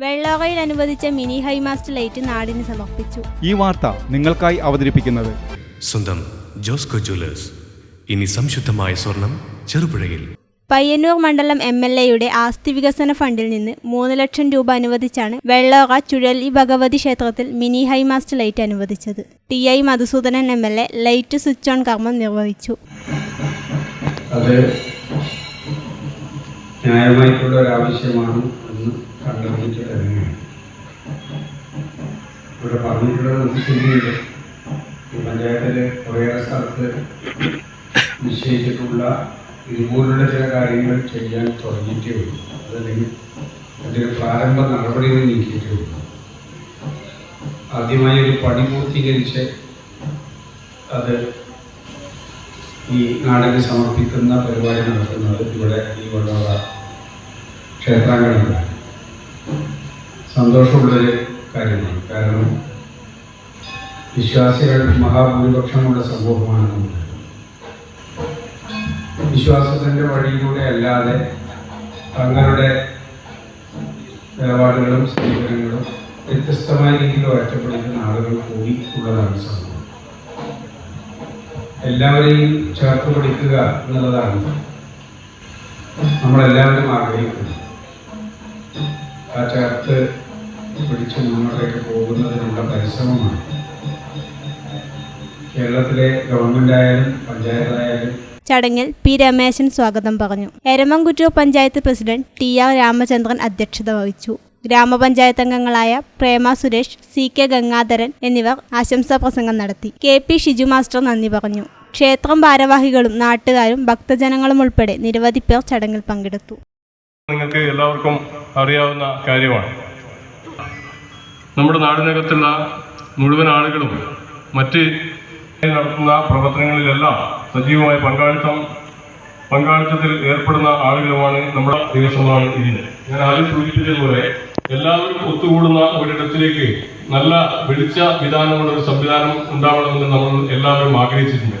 വെള്ളോറയിൽ അനുവദിച്ച mini high mast light നാടിന് സമർപ്പിച്ചു. ഈ വാർത്ത നിങ്ങൾക്കായി അവതരിപ്പിക്കുന്നത് സ്വന്തം ജോസ്കോ ജ്വല്ലേഴ്സ്. ഇനി സംശുദ്ധമായ സ്വർണം ചെറുപുഴയിൽ. പയ്യന്നൂർ മണ്ഡലം എം എൽ എയുടെ ആസ്തി വികസന ഫണ്ടിൽ നിന്ന് മൂന്ന് ലക്ഷം രൂപ അനുവദിച്ചാണ് വെള്ളോറ ചുഴലി ഭഗവതി ക്ഷേത്രത്തിൽ മിനി ഹൈമാസ്റ്റ് ലൈറ്റ് അനുവദിച്ചത്. T I Madhusoodanan M L A light switch on കർമ്മം നിർവഹിച്ചു. ന്യായമായിട്ടുള്ള ഒരു ആവശ്യമാണ് എന്ന് കണ്ടെത്തിയിട്ട് തന്നെയാണ് ഇവിടെ പറഞ്ഞിട്ടുള്ളത് നമുക്ക് ഈ പഞ്ചായത്തിൽ കുറേയേറെ സ്ഥലത്ത് നിശ്ചയിച്ചിട്ടുള്ള ഇതുപോലുള്ള ചില കാര്യങ്ങൾ ചെയ്യാൻ തുടങ്ങിയിട്ടേ ഉള്ളൂ. അതല്ലെങ്കിൽ അതിന്റെ പ്രാരംഭ നടപടികൾ നീക്കിയിട്ടേ ഉള്ളൂ. ആദ്യമായി ഒരു പണി പൂർത്തീകരിച്ച് അത് ഈ നാടിന് സമർപ്പിക്കുന്ന പരിപാടി നടത്തുന്നത് ഇവിടെ ഈ വള്ളോറ ക്ഷേത്രാങ്കണത്തിലാണ് സന്തോഷമുള്ളൊരു കാര്യമാണ്. കാരണം വിശ്വാസികൾ മഹാഭൂരിപക്ഷമുള്ള സമൂഹമാണ് നമ്മുടെ വിശ്വാസത്തിന്റെ വഴിയിലൂടെ അല്ലാതെ തങ്ങളുടെ നിലപാടുകളും സമീപനങ്ങളും വ്യത്യസ്തമായ രീതിയിൽ ഒറ്റപ്പെടുത്തുന്ന ആളുകൾ കൂടി ഉള്ളതാണ് സമൂഹം. എല്ലാവരെയും ചേർത്ത് പിടിക്കുക എന്നുള്ളതാണ് നമ്മളെല്ലാവരും ആഗ്രഹിക്കുന്നത്. ചേർത്ത് പിടിച്ച് മുന്നോട്ടേക്ക് പോകുന്നതിനുള്ള പരിശ്രമമാണ്. കേരളത്തിലെ ഗവൺമെന്റ് ആയാലും പഞ്ചായത്തായാലും ചടങ്ങിൽ പി രമേശൻ സ്വാഗതം പറഞ്ഞു. Eramamkuttoor panchayat president T R Ramachandran അധ്യക്ഷത വഹിച്ചു. ഗ്രാമപഞ്ചായത്ത് അംഗങ്ങളായ പ്രേമ സുരേഷ് സി കെ ഗംഗാധരൻ എന്നിവർ ആശംസാ പ്രസംഗം നടത്തി. കെ പി ഷിജു മാസ്റ്റർ നന്ദി പറഞ്ഞു. ക്ഷേത്രം ഭാരവാഹികളും നാട്ടുകാരും ഭക്തജനങ്ങളും ഉൾപ്പെടെ നിരവധി പേർ ചടങ്ങിൽ പങ്കെടുത്തു. നിങ്ങൾക്ക് എല്ലാവർക്കും അറിയാവുന്ന കാര്യമാണ്. നമ്മുടെ നാടിനകത്തുള്ള മുഴുവൻ ആളുകളും മറ്റ് നടത്തുന്ന പ്രവർത്തനങ്ങളിലെല്ലാം സജീവമായ പങ്കാളിത്തം പങ്കാളിത്തത്തിൽ ഏർപ്പെടുന്ന ആളുകളുമാണ് നമ്മുടെ ദിവസമാണ് ഇതിന് ഞാൻ ആദ്യം സൂചിപ്പിച്ചതുപോലെ എല്ലാവരും ഒത്തുകൂടുന്ന ഒരിടത്തിലേക്ക് നല്ല വെളിച്ച വിധാനമുള്ള ഒരു സംവിധാനം ഉണ്ടാവണമെന്ന് നമ്മൾ എല്ലാവരും ആഗ്രഹിച്ചിട്ടുണ്ട്.